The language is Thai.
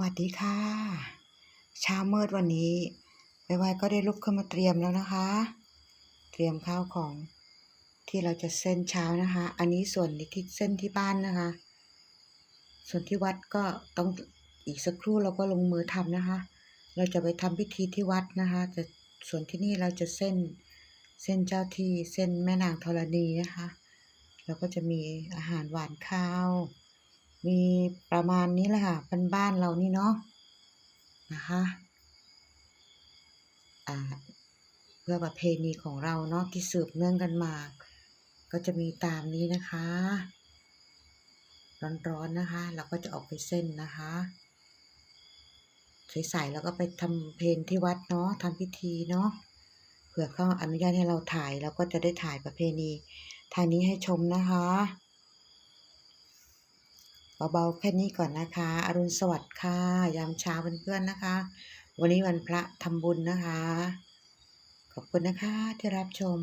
วัสดีค่ะเช้ามืดวันนี้ไวๆก็ได้ลุกขึ้นมาเตรียมแล้วนะคะ เตรียมข้าวของที่เราจะเส้นเช้านะคะ อันนี้ส่วนที่เส้นที่บ้านนะคะ ส่วนที่วัดก็ต้องอีกสักครู่เราก็ลงมือทำนะคะ เราจะไปทำพิธีที่วัดนะคะ แต่ส่วนที่นี่เราจะเส้นเส้นเจ้าที่เส้นแม่นางธรณีนะคะ แล้วก็จะมีอาหารหวานข้าว มีประมาณนี้แหละค่ะบ้านๆเรานี่เนาะนะคะเพื่อประเพณีของเราเนาะที่สืบเนื่องกันมา ก็จะมีตามนี้นะคะ ร้อนๆนะคะ เราก็จะออกไปเส้นนะคะใสๆแล้วก็ไปทำเพลงที่วัดเนาะทำพิธีเนาะเผื่อเขาอนุญาตให้เราถ่ายเราก็จะได้ถ่ายประเพณีทางนี้ให้ชมนะคะ เบาๆแค่นี้ก่อนนะคะ อรุณสวัสดิ์ค่ะ ยามเช้าเพื่อนๆนะคะ วันนี้วันพระทำบุญนะคะ ขอบคุณนะคะที่รับชม